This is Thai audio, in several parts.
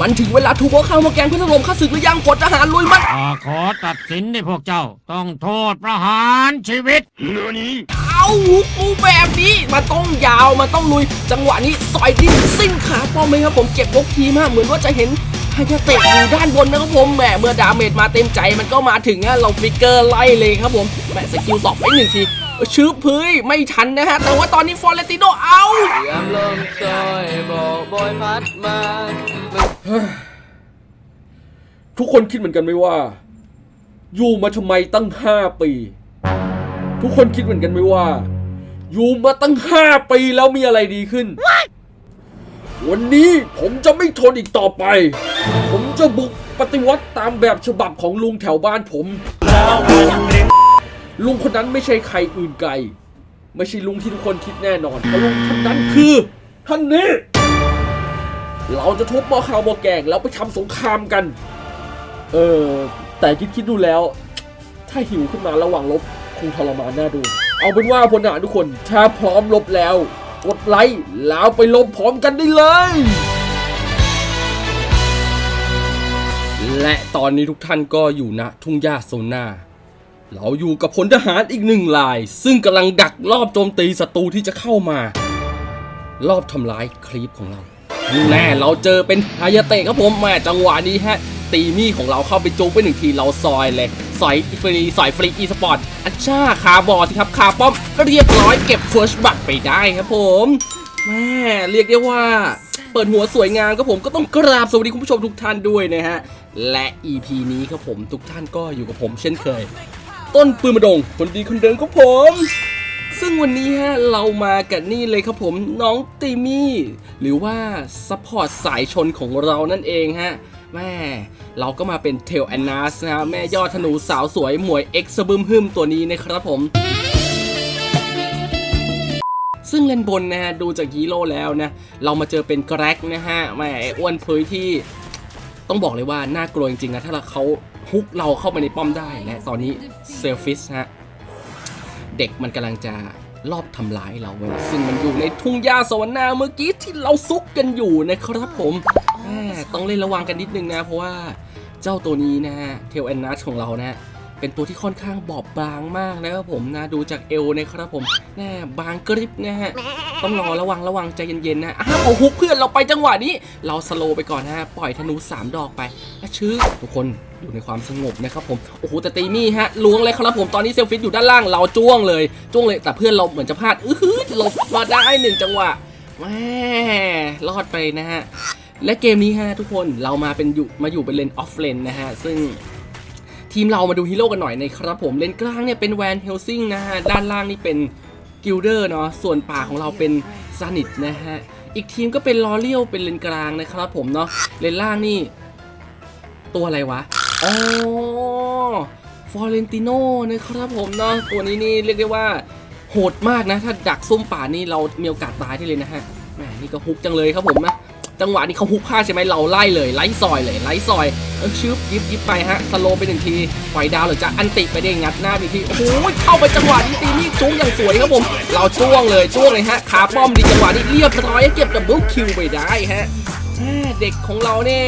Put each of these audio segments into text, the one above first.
มันถึงเวลาทูโบข้าวมาแกงเพื่อถล่มข้าศึกหรือยังพลทหารลุยมันข้าขอตัดสินให้พวกเจ้า ต้องโทษประหารชีวิตเอาหูกูแบบนี้มันต้องยาวมันต้องลุย จังหวะนี้ซอยดิ้นสิ้นขาป้อมเลยครับผมเก็บยกทีมฮะเหมือนว่าจะเห็นไฮยาเตะอยู่ด้านบนนะครับผมแหมเมื่อดาเมจมาเต็มใจมันก็มาถึงฮะเราฟิกเกอร์ไล่เลยครับผมแหมสกิลสองไปหนึ่งทีชื้อพื้ยไม่ทันนะฮะ แต่ว่าตอนนี้ฟอร์เรติโนเอายามลมซอยบอกบอยพัดมา ทุกคนคิดเหมือนกันไหมว่า อยู่มาทำไมตั้งห้าปี ทุกคนคิดเหมือนกันไหมว่า อยู่มาตั้งห้าปีแล้วมีอะไรดีขึ้น วันนี้ผมจะไม่ทนอีกต่อไป ผมจะบุกปฏิวัติตามแบบฉบับของลุงแถวบ้านผม ลุงคนนั้นไม่ใช่ใครอื่นไกล ไม่ใช่ลุงที่ทุกคนคิดแน่นอนเพราะลุงท่านนั้นคือท่านนี้ เราจะทุบหม้อข้าวหม้อแกงแล้วไปทำสงครามกัน เออ แต่คิดคิดดูแล้ว ถ้าหิวขึ้นมาระหว่างลบคงทรมานน่าดู เอาเป็นว่าพลทหารทุกคนถ้าพร้อมลบแล้ว กดไลค์แล้วไปลบพร้อมกันได้เลย และตอนนี้ทุกท่านก็อยู่ณทุ่งหญ้าโซนาเราอยู่กับพลทหารอีกหนึ่งลาย ซึ่งกำลังดักรอบโจมตีศัตรูที่จะเข้ามา รอบทำร้ายคลิปของเราแน่เราเจอเป็นฮายาเตะครับผมแหม่จังหวะนี้ฮะ ตีมี่ของเราเข้าไปจุกไปหนึ่งทีเราซอยเลยสอยฟรีสอยฟรีอีสปอร์ตอัชชาคาบอสิครับคาป้อมก็เรียบร้อยเก็บเฟิร์สบัตไปได้ครับผมแม่เรียกได้ว่าเปิดหัวสวยงามครับผมก็ต้องกราบสวัสดีคุณผู้ชมทุกท่านด้วยนะฮะ และ EP นี้ครับผมทุกท่านก็อยู่กับผมเช่นเคย ต้นปืนมาดงคนดีคนเดิมครับผม ซึ่งวันนี้ฮะเรามากันนี่เลยครับผมน้องตีมี่ หรือว่าซัพพอร์ตสายชนของเรานั่นเองฮะ แม่เราก็มาเป็นเทลแอนนาสนะแม่ยอดธนูสาวสวยหมวยเอ็กซ์บึมฮึมตัวนี้นะครับผมซึ่งเลนบนนะฮะดูจากฮีโร่แล้วนะ เรามาเจอเป็นแกร็กนะฮะแหม่อ้วนเพยที่ต้องบอกเลยว่า น่ากลัวจริงๆนะ ถ้าเราเขาฮุกเราเข้าไปในป้อมได้และตอนนี้เซลฟิสฮะ เด็กมันกำลังจะลอบทำร้ายเรา ซึ่งมันอยู่ในทุ่งหญ้าสวรรค์นาเมื่อกี้ที่เราซุกกันอยู่นะครับผม ต้องเล่นระวังกันนิดนึงนะ เพราะว่าเจ้าตัวนี้นะฮะเทลแอนนัสของเรานะเป็นตัวที่ค่อนข้างบอบบางมากนะครับผมนะดูจากเอวนะครับผมแน่บางกริบนะฮะต้องรอระวังระวังใจเย็นๆนะอ้าวเอาฮุกเพื่อนเราไปจังหวะนี้ เราสโลไปก่อนนะฮะปล่อยธนู 3 ดอกไปชื่อทุกคนอยู่ในความสงบนะครับผมโอ้โหแต่ตีมี่ฮะล้วงเลยครับผมตอนนี้เซลฟิตอยู่ด้านล่างเราจ้วงเลยจ้วงเลยแต่เพื่อนเราเหมือนจะพลาดอื้อหือหลบมาได้หนึ่งจังหวะแหมรอดไปนะฮะ และเกมนี้ฮะทุกคนเรามาเป็นอยู่มาอยู่เป็นเลนออฟเลนนะฮะ ซึ่งทีมเรามาดูฮีโร่กันหน่อยนะครับผมเลนกลางเนี่ยเป็นแวนเฮลซิงนะฮะ ด้านล่างนี่เป็นกิลเดอร์เนาะส่วนป่าของเราเป็นซานิตนะฮะ อีกทีมก็เป็นลอเรียลเป็นเลนกลางนะครับผมเนาะเลนล่างนี่ ตัวอะไรวะอ๋อฟอเรนติโนนะครับผมเนาะตัวนี้นี่เรียกได้ว่าโหดมากนะ ถ้าดักซุ่มป่านี่เรามีโอกาสตายได้เลยนะฮะแหมนี่ก็ฮุกจังเลยครับผมนะ จังหวะนี้เขาฮุกพลาใช่ไหมเราไล่เลยไล่ซอยเลยไล่ซอยเออชึบยิบยิบไปฮะสโลว์ไปหนึ่งทีปล่อยดาวหรือจะอันติไปได้งัดหน้าไปอีกทีโอ้โหเข้าไปจังหวะนี้ตีนี่จุ้งอย่างสวยครับผมเราจ้วงเลยจ้วงเลยฮะขาป้อมดีจังหวะนี้เรียบร้อยเก็บดับเบิลคิวไปได้ฮะเด็กของเราเนี่ย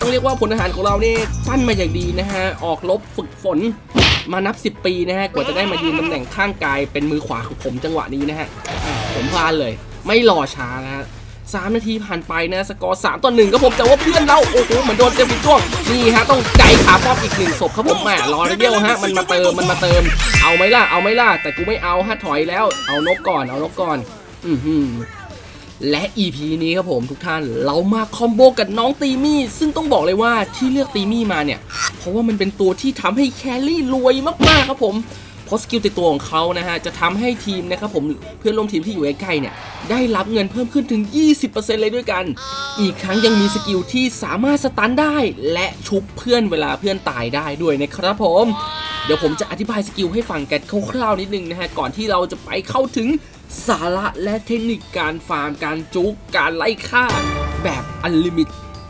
ต้องเรียกว่าผลอาหารของเราเนี่ยปั้นมาอย่างดีนะฮะออกรบฝึกฝนมานับ 10 ปีนะฮะกว่าจะได้มายืนตำแหน่งข้างกายเป็นมือขวาของผมจังหวะนี้นะฮะผมพลาดเลย ไม่รอช้านะฮะ สามนาทีผ่านไปนะสกอร์สามต่อหนึ่งครับผมแต่ว่าเพื่อนเราโอ้โหเหมือนโดนเซฟิจ้วงนี่ฮะต้องไกขาป้อมอีกหนึ่งศพครับผมแหมรอเดียวฮะมันมาเติมมันมาเติม เอาไหมล่ะเอาไหมล่ะแต่กูไม่เอาฮะถอยแล้วเอานกก่อนเอานกก่อน อือหือและ EP นี้ครับผมทุกท่านเรามาคอมโบกับน้องตีมี่ ซึ่งต้องบอกเลยว่าที่เลือกตีมี่มาเนี่ย เพราะว่ามันเป็นตัวที่ทำให้แคลรี่รวยมากๆครับผม เพราะสกิลติดตัวของเขานะฮะจะทำให้ทีมนะครับผมเพื่อนร่วมทีมที่อยู่ใกล้ๆเนี่ยได้รับเงินเพิ่มขึ้นถึง 20%เลยด้วยกัน อีกครั้งยังมีสกิลที่สามารถสตันได้ และชุบเพื่อนเวลาเพื่อนตายได้ด้วยนะครับผมเดี๋ยวผมจะอธิบายสกิลให้ฟังกันคร่าวๆนิดนึงนะฮะก่อนที่เราจะไปเข้าถึงสาระและเทคนิคการฟาร์มการจุกการไล่ฆ่าแบบอันลิมิต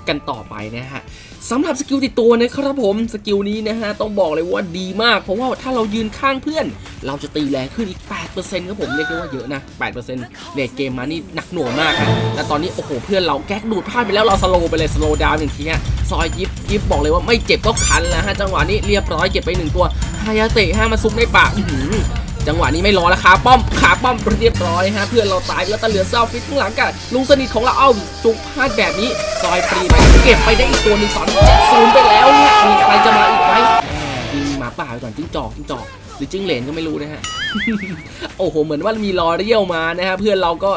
กันต่อไปนะฮะสำหรับสกิลติดตัวนะครับผมสกิลนี้นะฮะต้องบอกเลยว่าดีมาก เพราะว่าถ้าเรายืนข้างเพื่อน เราจะตีแรงขึ้นอีก 8%ครับผมเรียกได้ว่าเยอะนะ 8%เรทเกมมานี่หนักหน่วงมากฮะแต่ตอนนี้โอ้โหเพื่อนเราแก๊กดูดพลาดไปแล้วเราสโลว์ไปเลยสโลว์ดาวน์หนึ่งทีฮะซอยยิบยิบบอกเลยว่าไม่เจ็บก็คันแล้วฮะจังหวะนี้เรียบร้อยเก็บไปหนึ่งตัวฮายาเตะฮะมาซุกในปากอื้อ จังหวะนี้ไม่รอแล้วขาป้อมขาป้อมเรียบร้อยฮะเพื่อนเราตายแล้วแต่เหลือเซาฟิตข้างหลังกันลุงสนิทของเราเอ้าจุกพลาดแบบนี้ซอยฟรีไปเก็บไปได้อีกตัวหนึ่งสอนศูนย์ไปแล้วเนี่ยมีใครจะมาอีกไหมมยิงหมาป่าไปก่อนจิ้งจอกจิ้งจอกหรือจิ้งเหลนก็ไม่รู้นะฮะโอ้โหเหมือนว่ามีรอเรียวมานะฮะเพื่อนเราก็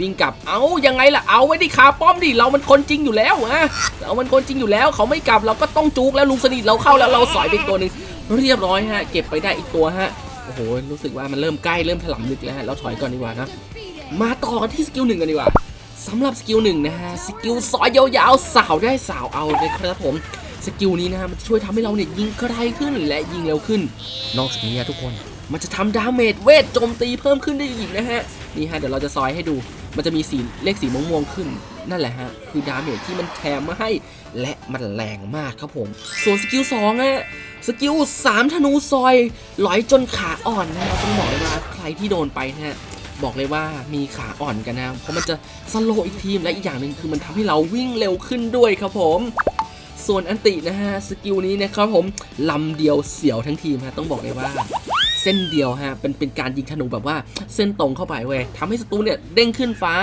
วิ่งกลับ เอายังไงล่ะ เอาไว้ดิขาป้อมดิ เรามันคนจริงอยู่แล้วอะเรามันคนจริงอยู่แล้ว เขาไม่กลับเราก็ต้องจุกแล้วลุงสนิทเราเข้าแล้วเราสอยไปตัวหนึ่งเรียบร้อยฮะ เก็บไปได้อีกตัวฮะ โอ้โห รู้สึกว่ามันเริ่มใกล้เริ่มถลำลึกแล้วฮะเราถอยก่อนดีกว่านะมาต่อกันที่สกิลหนึ่งกันดีกว่าสำหรับสกิลหนึ่งนะฮะสกิลซอยยาวๆสาวได้สาวเอาเลยครับผมสกิลนี้นะฮะมันจะช่วยทำให้เราเนี่ยยิงไกลขึ้นและยิงเร็วขึ้น นอกจากนี้นะทุกคนมันจะทำดาเมจเวทโจมตีเพิ่มขึ้นได้อีกนะฮะนี่ฮะเดี๋ยวเราจะซอยให้ดู มันจะมีสีเลขสีม่วงๆขึ้น นั่นแหละฮะ คือดาเมจที่มันแถมมาให้ และมันแรงมากครับผม ส่วนสกิลสองอะสกิลสามธนูซอยหลอยจนขาอ่อนนะต้องบอกเลยว่าใครที่โดนไปนะฮะบอกเลยว่ามีขาอ่อนกันนะ เพราะมันจะสโลว์อีกทีมและอีกอย่างหนึ่งคือมันทำให้เราวิ่งเร็วขึ้นด้วยครับผม ส่วนอันตินะฮะสกิลนี้นะครับผมลำเดียวเสียวทั้งทีมฮะต้องบอกเลยว่า เส้นเดียวฮะเป็นเป็นการยิงธนูแบบว่าเส้นตรงเข้าไปเว้ยทำให้ศัตรูเนี่ยเด้งขึ้นฟ้า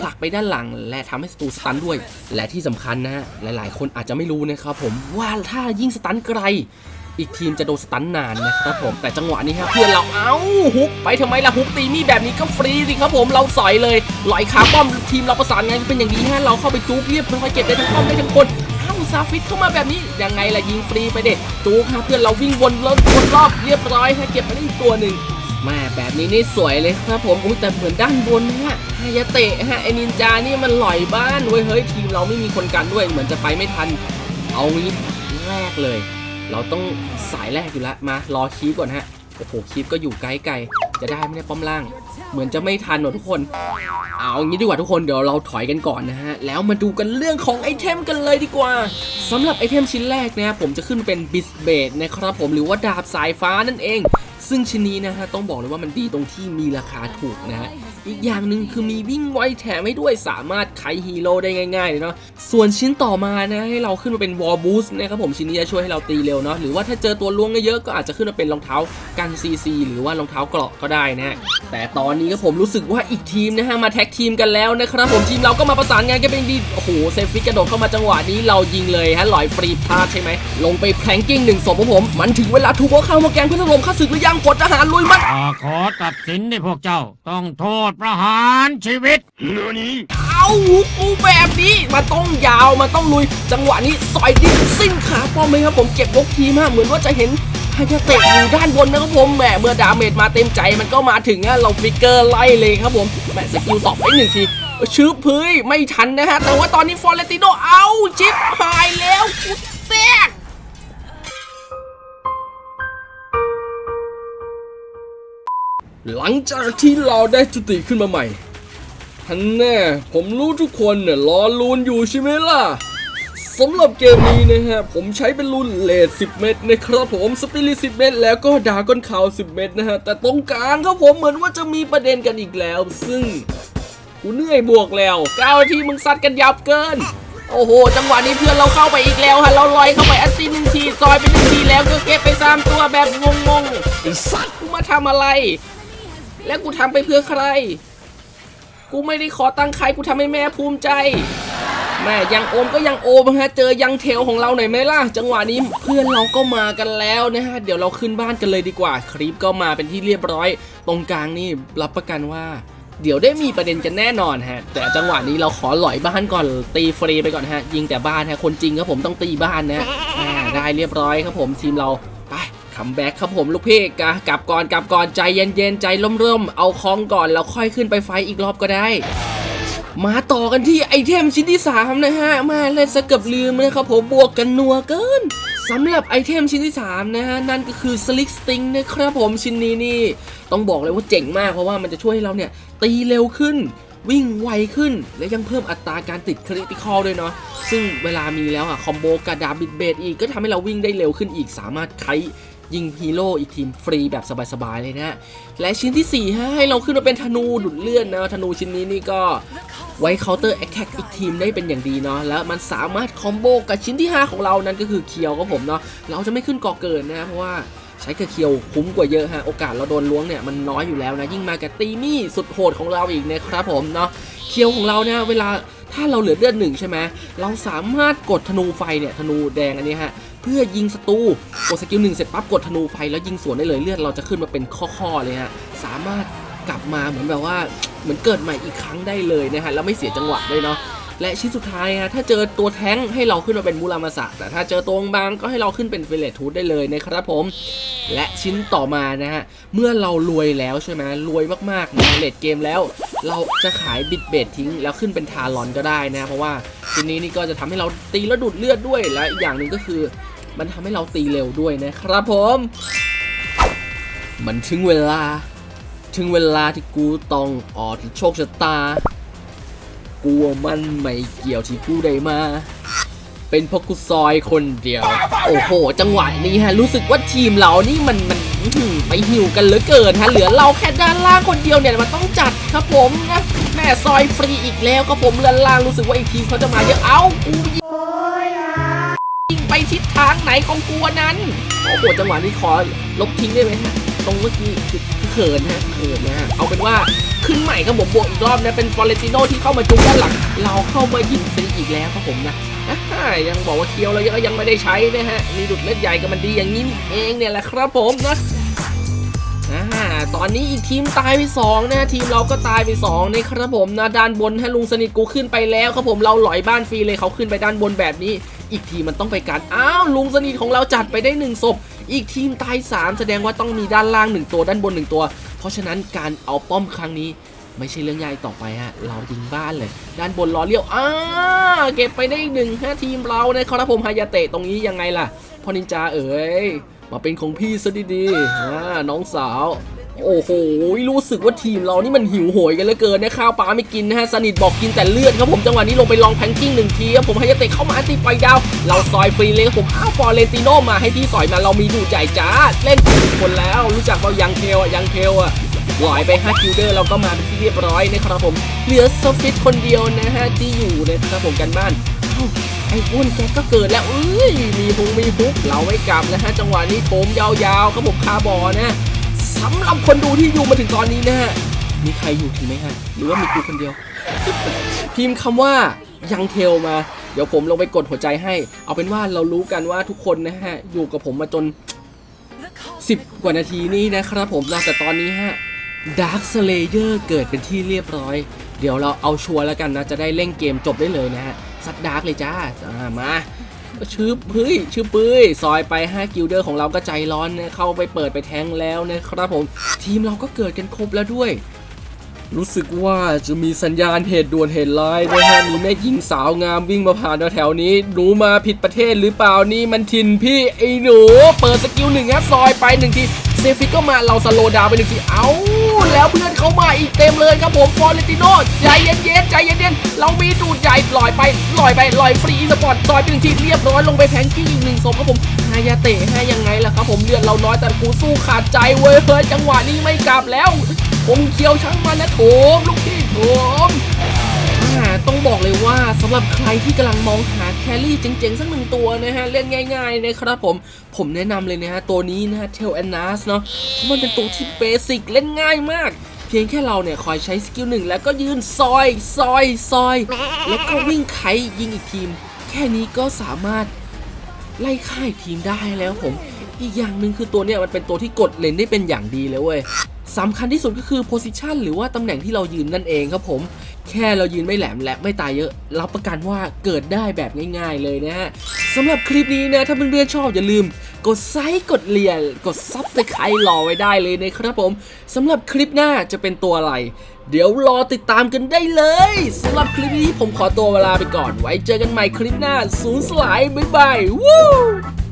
ผลักไปด้านหลัง และทำให้ศัตรูสตันด้วย และที่สำคัญนะฮะหลายๆ คนอาจจะไม่รู้นะครับผมว่าถ้ายิ่งสตันไกลอีกทีมจะโดนสตันนานนะครับผมแต่จังหวะนี้ฮะเพื่อนเราเอ้าฮุกไปทำไมล่ะฮุกตีมีแบบนี้ก็ฟรีสิครับผมเราสอยเลยลอยขาป้อมทีมเราประสานงานกันเป็นอย่างดีฮะเราเข้าไปจู๊เรียบร้อยเก็บได้ทั้งป้อมได้ทั้งคนเอ้า ซาฟิตเข้ามาแบบนี้ยังไงล่ะยิงฟรีไปเด็ดจู๊ฮะเพื่อนเราวิ่งวนรอบวนรอบเรียบร้อยฮะเก็บไปได้อีกตัวหนึ่งแม่แบบนี้นี่สวยเลยครับผมอุ้ยแต่เหมือนด้านบนนะฮะฮายาเตะฮะไอนินจานี่มันหลอยบ้านเว้ยเฮ้ยทีมเราไม่มีคนกันด้วยเหมือนจะไปไม่ทัน เอางี้แรกเลย เราต้องสายแรกอยู่แล้วมารอคีปก่อนฮะโอ้โหคีปก็อยู่ไกลๆจะได้ไมเนี่ยป้อมล่าง เหมือนจะไม่ทันหรอทุกคน เอางี้ดีกว่าทุกคนเดี๋ยวเราถอยกันก่อนนะฮะ แล้วมาดูกันเรื่องของไอเทมกันเลยดีกว่าสำหรับไอเทมชิ้นแรกนะผมจะขึ้นเป็นบิสเบดนะครับผมหรือว่าดาบสายฟ้านั่นเอง ซึ่งชิ้นนี้นะฮะต้องบอกเลยว่ามันดีตรงที่มีราคาถูกนะฮะอีกอย่างหนึ่งคือมีวิ่งไวแถมให้ด้วยสามารถไขฮีโร่ได้ง่ายๆเลยเนาะส่วนชิ้นต่อมานะให้เราขึ้นมาเป็นวอลบูสนะครับผมชิ้นนี้จะช่วยให้เราตีเร็วเนาะหรือว่าถ้าเจอตัวล้วงเยอะๆก็อาจจะขึ้นมาเป็นรองเท้ากันซีซีหรือว่ารองเท้าเกราะก็ได้นะฮะแต่ตอนนี้ก็ผมรู้สึกว่าอีกทีมนะฮะมาแท็กทีมกันแล้วนะครับผมทีมเราก็มาประสานงานกันเป็นดีโอ้โหเซฟิกกระโดดเข้ามาจังหวะนี้เรายิงเลยฮะลอยฟรีพลาดใช่ไหมลงไปแพลงกิ้งหนึ่งศพของผมมันถึงเวลาถูกหัวเข้ามาแกงเพื่อถล่มข้าศึกหรือยังกดทหารลุยมันข้าขอตัดสินให้พวกเจ้า ต้องโทษประหารชีวิตเอากูแบบนี้มันต้องยาวมันต้องลุย จังหวะนี้ซอยดิ้นสิ้นขาป้อมเลยครับผมเก็บวกทีมฮะเหมือนว่าจะเห็นฮายาเตะอยู่ด้านบนนะครับผมแหมเมื่อดาเมจมาเต็มใจมันก็มาถึงฮะเราฟิกเกอร์ไล่เลยครับผมแหมสกิลสองไปหนึ่งทีชื้อพื้ยไม่ทันนะฮะ แต่ว่าตอนนี้ฟอร์เรติโนเอาชิปหายแล้วกูแตก หลังจากที่เราได้จุติขึ้นมาใหม่ทันแน่ผมรู้ทุกคนเนี่ยรอลูนอยู่ใช่ไหมล่ะสำหรับเกมนี้นะฮะ ผมใช้เป็นลูนเลด10 เม็ดนะครับผมสปิริต10 เม็ดแล้วก็ดาก้อนขาว 10 เม็ดนะฮะ แต่ตรงกลางครับผมเหมือนว่าจะมีประเด็นกันอีกแล้ว ซึ่งกูเหนื่อยบวกแล้วก้าวที่มึงซัดกันยับเกิน โอ้โห จังหวะนี้เพื่อนเราเข้าไปอีกแล้วฮะ เราลอยเข้าไปอันตีหนึ่งทีซอยไปหนึ่งทีแล้วก็เก็บไปสามตัวแบบงงๆไอ้สัตว์กูมาทำอะไร แล้วกูทำไปเพื่อใคร กูไม่ได้ขอตังค์ใครกูทำให้แม่ภูมิใจ แม่ยังโอมก็ยังโอมฮะ เจอยังเทลของเราหน่อยไหมล่ะ จังหวะนี้เพื่อนเราก็มากันแล้วนะฮะ เดี๋ยวเราขึ้นบ้านกันเลยดีกว่า คลิปก็มาเป็นที่เรียบร้อย ตรงกลางนี่รับประกันว่าเดี๋ยวได้มีประเด็นกันแน่นอนฮะ แต่จังหวะนี้เราขอหลอยบ้านก่อนตีฟรีไปก่อนฮะ ยิงแต่บ้านฮะ คนจริงครับผมต้องตีบ้านนะได้เรียบร้อยครับผมทีมเรา คัมแบ็กครับผมลูกพี่กะกลับก่อนกลับก่อนใจเย็นๆใจร่มๆเอาคองก่อนแล้วค่อยขึ้นไปไฟอีกรอบก็ได้ มาต่อกันที่ไอเทมชิ้นที่ 3 นะฮะ มาเล่นสกับลืมนะครับผมบวกกันนัวเกินสำหรับไอเทมชิ้นที่ 3 นะฮะ นั่นก็คือสลิกสติงนะครับผมชิ้นนี้นี่ ต้องบอกเลยว่าเจ๋งมากเพราะว่ามันจะช่วยให้เราเนี่ย ตีเร็วขึ้นวิ่งไวขึ้นและยังเพิ่มอัตราการติดคริติคอลด้วยเนาะซึ่งเวลามีแล้วอะคอมโบกระดาบบิดเบดอีกก็ทำให้เราวิ่งได้เร็วขึ้นอีกสามารถไค ยิงฮีโร่อีกทีมฟรีแบบสบายๆเลยนะและชิ้นที่ 4 ให้เราขึ้นมาเป็นธนูดุดเลื่อนนะธนูชิ้นนี้นี่ก็ไว้เคาน์เตอร์แอคแท็กอีกทีมได้เป็นอย่างดีเนาะแล้วมันสามารถคอมโบกับชิ้นที่ 5 ของเรานั่นก็คือเคียวครับผมเนาะเราจะไม่ขึ้นก่อเกินนะเพราะว่าใช้กระเคียวคุ้มกว่าเยอะฮะ โอกาสเราโดนล้วงเนี่ยมันน้อยอยู่แล้วนะ ยิ่งมากับตีมี่สุดโหดของเราอีกนะครับผมเนาะเคียวของเราเนี่ยเวลาถ้าเราเหลือเลือดหนึ่งใช่ไหมเราสามารถกดธนูไฟเนี่ยธนูแดงอันนี้ฮะ เพื่อยิงศัตรูกดสกิลหนึ่งเสร็จปั๊บกดธนูไฟแล้วยิงสวนได้เลยเลือดเราจะขึ้นมาเป็นข้อๆเลยฮะสามารถกลับมาเหมือนแบบว่าเหมือนเกิดใหม่อีกครั้งได้เลยนะฮะแล้วไม่เสียจังหวะด้วยเนาะและชิ้นสุดท้ายฮะถ้าเจอตัวแท้งให้เราขึ้นมาเป็นมูรามาสะแต่ถ้าเจอตัวบางก็ให้เราขึ้นเป็นเฟเลทูดได้เลยนะครับผม และชิ้นต่อมานะฮะเมื่อเรารวยแล้วใช่ไหมรวยมากๆในเลดเกมแล้ว เราจะขายบิดเบดทิ้ง แล้วขึ้นเป็นทารอนก็ได้นะเพราะว่าชิ้นนี้นี่ก็จะทำให้เราตีแล้วดูดเลือดด้วยและอีกอย่างหนึ่งก็คือ มันทำให้เราตีเร็วด้วยนะครับผม มันถึงเวลา ถึงเวลาที่กูต้องออกโชคชะตากลัวมันไม่เกี่ยวที่กูได้มา เป็นเพราะกูซอยคนเดียว โอ้โห จังหวะนี้ฮะ รู้สึกว่าทีมเรานี่มันมันไปหิวกันเหลือเกินฮะ เหลือเราแค่ด้านล่างคนเดียวเนี่ยมันต้องจัดครับผมนะแม่ซอยฟรีอีกแล้วครับผมด้านล่างรู้สึกว่าอีกทีมเขาจะมาเยอะ เอ้ากู ไปทิศทางไหนของกูวนั้น โอ้โหจังหวะนี้ขอลบทิ้งได้ไหมฮะ ตรงเมื่อกี้คือเขินฮะเขินนะ เอาเป็นว่าขึ้นใหม่ครับผมบวกอีกรอบนะ เป็นฟอเรนติโนที่เข้ามาจุกด้านหลัง เราเข้ามายิงฟรีอีกแล้วครับผมนะยังบอกว่าเคียวเรายังยังไม่ได้ใช้นะฮะ มีดุดเล็ดใหญ่กับมันดีอย่างนี้เองเนี่ยแหละครับผมนะตอนนี้อีกทีมตายไปสองนะทีมเราก็ตายไปสองนะครับผมนะด้านบนให้ลุงสนิทกูขึ้นไปแล้วครับผมเราหลอยบ้านฟรีเลยเขาขึ้นไปด้านบนแบบนี้ อีกทีมมันต้องไปกันอ้าวลุงสนิทของเราจัดไปได้หนึ่งศพอีกทีมตาย 3 แสดงว่าต้องมีด้านล่าง 1 ตัวด้านบน 1 ตัว เพราะฉะนั้นการเอาป้อมครั้งนี้ไม่ใช่เรื่องใหญ่ต่อไปฮะ เรายิงบ้านเลย ด้านบนล้อเลี้ยวอ้าเก็บไปได้อีกหนึ่งฮะทีมเรานะครับผมฮายาเตะตรงนี้ยังไงล่ะพอนินจาเอ๋ยมาเป็นของพี่ซะดีๆน้องสาว โอ้โหรู้สึกว่าทีมเรานี่มันหิวโหยกันเหลือเกินนะข้าวปลาไม่กินนะฮะสนิทบอกกินแต่เลือดครับผมจังหวะนี้ลงไปลองแพงกิ้งหนึ่งทีครับผมให้ยาเตะเข้ามาตีปล่อยดาว เราซอยฟรีเลยครับผมอ้าวฟอร์เรนติโนมาให้พี่สอยมาเรามีดูใจจ้าเล่นคนแล้วรู้จักว่ายังเทลอะยังเทลอะลอยไป5คิวเดอร์เราก็มาเป็นที่เรียบร้อยนะครับผมเหลือโซฟิตคนเดียวนะฮะที่อยู่นะครับผมกันบ้านอ้าไอ้อ้วนแกก็เกิดแล้วเอ้ยมีฮุงมีฮุกเราไม่กลับนะฮะจังหวะนี้โถมยาวๆครับผมคาร์บอนะ สำหรับคนดูที่อยู่มาถึงตอนนี้นะฮะ มีใครอยู่ถึงไหมฮะ หรือว่ามีกูคนเดียว พิมพ์คำว่ายังเทลมา เดี๋ยวผมลงไปกดหัวใจให้ เอาเป็นว่าเรารู้กันว่าทุกคนนะฮะ อยู่กับผมมาจน 10 กว่านาทีนี้นะครับผมนะแต่ตอนนี้ฮะ Dark Slayer เกิดเป็นที่เรียบร้อย เดี๋ยวเราเอาชัวร์แล้วกันนะ จะได้เล่นเกมจบได้เลยนะฮะซัดดาร์กเลยจ้ามา ชื้อเฮ้ยชื่อปื้ยซอยไป 5 กิลเดอร์ของเราก็ใจร้อนนะเข้าไปเปิดไปแทงแล้วนะครับผม ทีมเราก็เกิดกันครบแล้วด้วย รู้สึกว่าจะมีสัญญาณเหตุด่วนเหตุร้ายนะฮะมีแม่หญิงสาวงามวิ่งมาผ่านแถวนี้ หนูมาผิดประเทศหรือเปล่านี่มันทินพี่ไอ้หนู เปิดสกิลหนึ่งฮะซอยไปหนึ่งทีเซฟิกก็มาเราสโลดาวไปหนึ่งทีเอ้าแล้วเพื่อนเขามาอีกเต็มเลยครับผมฟอร์เรติโนใจเย็นๆใจเย็นๆเรามีดูดใหญ่ลอยไปลอยไปลอยฟรีสปอร์ตซอยไปหนึ่งทีเรียบร้อยลงไปแพงกิ้อีกหนึ่งศพครับผมฮายาเตะให้ยังไงล่ะครับผมเลือดเราน้อยแต่กูสู้ขาดใจเว้ยเฮ้ยจังหวะนี้ไม่กลับแล้ว ผมเคียวช่างมันนะโถมลูกพี่โถมต้องบอกเลยว่าสำหรับใครที่กำลังมองหาแครี่เจ๋งๆ สักหนึ่งตัวนะฮะ เล่นง่ายๆนะครับผมผมแนะนำเลยนะฮะ ตัวนี้นะฮะเทลแอนนัสเนาะเพราะมันเป็นตัวที่เบสิกเล่นง่ายมาก เพียงแค่เราเนี่ย คอยใช้สกิลหนึ่งแล้วก็ยืนซอยซอยซอย แล้วก็วิ่งไขยิงอีกทีม แค่นี้ก็สามารถไล่ค่ายทีมได้แล้วผม อีกอย่างหนึ่งคือตัวเนี้ยมันเป็นตัวที่กดเลนได้เป็นอย่างดีเลยเว้ย สำคัญที่สุดก็คือโพสิชันหรือว่าตำแหน่งที่เรายืนนั่นเองครับผม แค่เรายืนไม่แหลมและไม่ตายเยอะ รับประกันว่าเกิดได้แบบง่ายๆเลยนะฮะสำหรับคลิปนี้นะ ถ้าเพื่อนๆชอบอย่าลืม กดไซค์กดเลียกดซับสไครต์รอไว้ได้เลยนะครับผมสำหรับคลิปหน้าจะเป็นตัวอะไร เดี๋ยวรอติดตามกันได้เลยสำหรับคลิปนี้ผมขอตัวเวลาไปก่อน ไว้เจอกันใหม่คลิปหน้าศูนย์สลายบ๊ายบายวู้